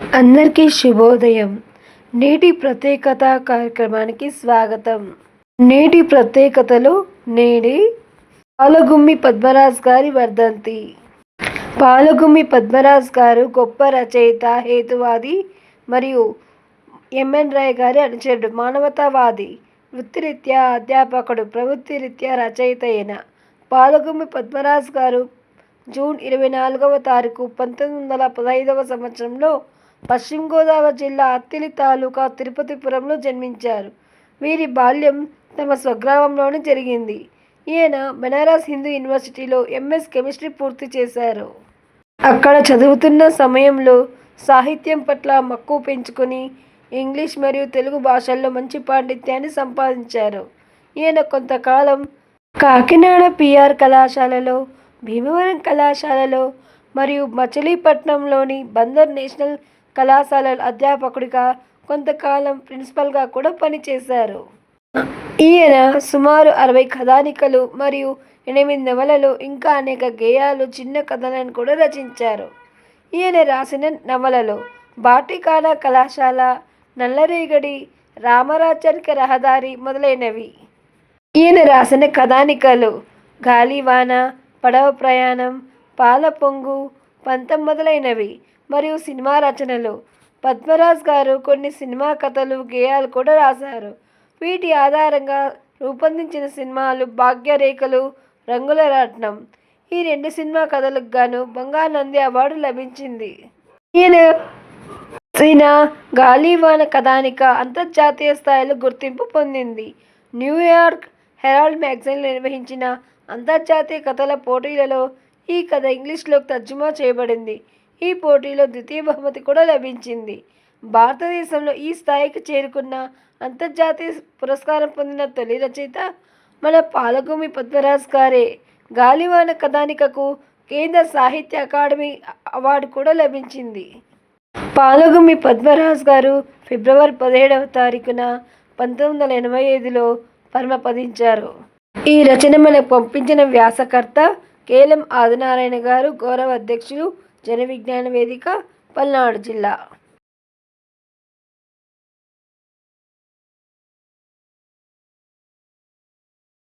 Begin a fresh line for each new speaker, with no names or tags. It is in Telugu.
అందరికీ శుభోదయం. నేటి ప్రత్యేకత కార్యక్రమానికి స్వాగతం. నేటి ప్రత్యేకతలో నేడి పాలగుమ్మి పద్మరాజ్ గారి వర్ధంతి. పాలగుమ్మి పద్మరాజ్ గారు గొప్ప రచయిత హేతువాది మరియు ఎంఎన్ రాయ్ గారి అనుచరుడు మానవతావాది వృత్తిరీత్యా అధ్యాపకుడు ప్రవృత్తిరీత్యా రచయిత అయిన పాలగుమ్మి పద్మరాజ్ గారు జూన్ ఇరవై నాలుగవ తారీఖు పంతొమ్మిది వందల పదహైదవ సంవత్సరంలో పశ్చిమ గోదావరి జిల్లా అత్తిలి తాలూకా తిరుపతిపురంలో జన్మించారు. వీరి బాల్యం తమ స్వగ్రామంలోనే జరిగింది. ఈయన బెనారస్ హిందూ యూనివర్సిటీలో ఎంఎస్ కెమిస్ట్రీ పూర్తి చేశారు. అక్కడ చదువుతున్న సమయంలో సాహిత్యం పట్ల మక్కువ పెంచుకొని ఇంగ్లీష్ మరియు తెలుగు భాషల్లో మంచి పాండిత్యాన్ని సంపాదించారు. ఈయన కొంతకాలం కాకినాడ పిఆర్ కళాశాలలో భీమవరం కళాశాలలో మరియు మచిలీపట్నంలోని బందర్ నేషనల్ కళాశాల అధ్యాపకుడిగా కొంతకాలం ప్రిన్సిపల్గా కూడా పనిచేశారు. ఈయన సుమారు అరవై కథానికలు మరియు ఎనిమిది నవలలు ఇంకా అనేక గేయాలు చిన్న కథలను కూడా రచించారు. ఈయన రాసిన నవలలు బాటికాడ కళాశాల నల్లరేగడి రామరాచరిక రహదారి మొదలైనవి. ఈయన రాసిన కథానికలు గాలివాన పడవ ప్రయాణం పాల పొంగు పంతం మొదలైనవి. మరియు సినిమా రచనలు. పద్మరాజ్ గారు కొన్ని సినిమా కథలు గేయాలు కూడా రాశారు. వీటి ఆధారంగా రూపొందించిన సినిమాలు భాగ్యరేఖలు రంగుల రాట్నం ఈ రెండు సినిమా కథలకు గాను బంగారు నంది అవార్డు లభించింది. ఈయన ఈయన గాలివాన కథానిక అంతర్జాతీయ స్థాయిలో గుర్తింపు పొందింది. న్యూయార్క్ హెరాల్డ్ మ్యాగజైన్ నిర్వహించిన అంతర్జాతీయ కథల పోటీలలో ఈ కథ ఇంగ్లీష్లోకి తర్జుమా చేయబడింది. ఈ పోటీలో ద్వితీయ బహుమతి కూడా లభించింది. భారతదేశంలో ఈ స్థాయికి చేరుకున్న అంతర్జాతీయ పురస్కారం పొందిన తొలి రచయిత మన పాలభూమి పద్మరాజ్ గారే. గాలివాన కథానికకు కేంద్ర సాహిత్య అకాడమీ అవార్డు కూడా లభించింది. పాలగుమి పద్మరాజ్ గారు ఫిబ్రవరి పదిహేడవ తారీఖున పంతొమ్మిది వందల ఎనభై ఐదులో పరమపదించారు ఈ రచన మనకు పంపించిన వ్యాసకర్త కేలం ఆదినారాయణ గారు గౌరవ అధ్యక్షులు జన విజ్ఞాన వేదిక పల్నాడు జిల్లా.